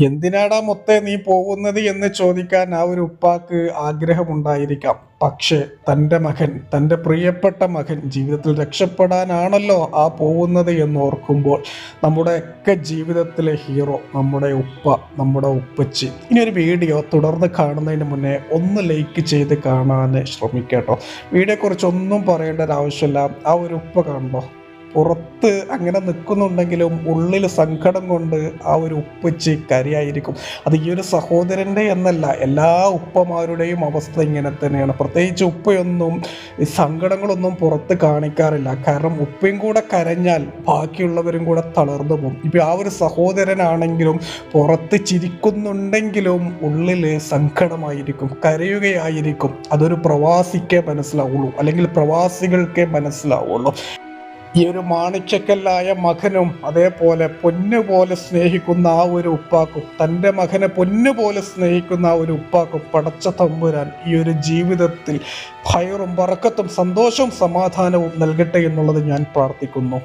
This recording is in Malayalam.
എന്തിനാടാ മൊത്തേ നീ പോകുന്നത് എന്ന് ചോദിക്കാൻ ആ ഒരു ഉപ്പാക്ക് ആഗ്രഹമുണ്ടായിരിക്കാം. പക്ഷേ തന്റെ മകൻ തന്റെ പ്രിയപ്പെട്ട മകൻ ജീവിതത്തിൽ രക്ഷപ്പെടാനാണല്ലോ ആ പോകുന്നത് എന്ന് ഓർക്കുമ്പോൾ നമ്മുടെയൊക്കെ ജീവിതത്തിലെ ഹീറോ നമ്മുടെ ഉപ്പ നമ്മുടെ ഉപ്പച്ചി. ഇനി ഒരു വീഡിയോ തുടർന്ന് കാണുന്നതിന് മുന്നേ ഒന്ന് ലൈക്ക് ചെയ്ത് കാണാൻ ശ്രമിക്കട്ടോ. വീഡിയോയെക്കുറിച്ചൊന്നും പറയേണ്ട ഒരു ആവശ്യമില്ല. ആ ഒരു ഉപ്പ കാണുമ്പോൾ പുറത്ത് അങ്ങനെ നിൽക്കുന്നുണ്ടെങ്കിലും ഉള്ളിൽ സങ്കടം കൊണ്ട് ആ ഒരു ഉപ്പച്ചി കരയായിരിക്കും. അത് ഈ ഒരു സഹോദരന്റെ എന്നല്ല എല്ലാ ഉപ്പമാരുടെയും അവസ്ഥ ഇങ്ങനെ തന്നെയാണ്. പ്രത്യേകിച്ച് ഉപ്പയൊന്നും സങ്കടങ്ങളൊന്നും പുറത്ത് കാണിക്കാറില്ല. കാരണം ഉപ്പയും കൂടെ കരഞ്ഞാൽ ബാക്കിയുള്ളവരും കൂടെ തളർന്നു പോകും. ഇപ്പം ആ ഒരു സഹോദരനാണെങ്കിലും പുറത്ത് ചിരിക്കുന്നുണ്ടെങ്കിലും ഉള്ളിൽ സങ്കടമായിരിക്കും കരയുകയായിരിക്കും. അതൊരു പ്രവാസിക്കേ മനസ്സിലാവുള്ളൂ അല്ലെങ്കിൽ പ്രവാസികൾക്കേ മനസ്സിലാവുള്ളൂ. ഈ ഒരു മാണിച്ചക്കല്ലായ മകനും അതേപോലെ പൊന്നുപോലെ സ്നേഹിക്കുന്ന ആ ഒരു ഉപ്പാക്കും തന്റെ മകനെ പൊന്നുപോലെ സ്നേഹിക്കുന്ന ആ ഒരു ഉപ്പാക്കും പടച്ച തമ്പുരാൻ ഈ ഒരു ജീവിതത്തിൽ ഭയറും പറക്കത്തും സന്തോഷവും സമാധാനവും നൽകട്ടെ എന്നുള്ളത് ഞാൻ പ്രാർത്ഥിക്കുന്നു.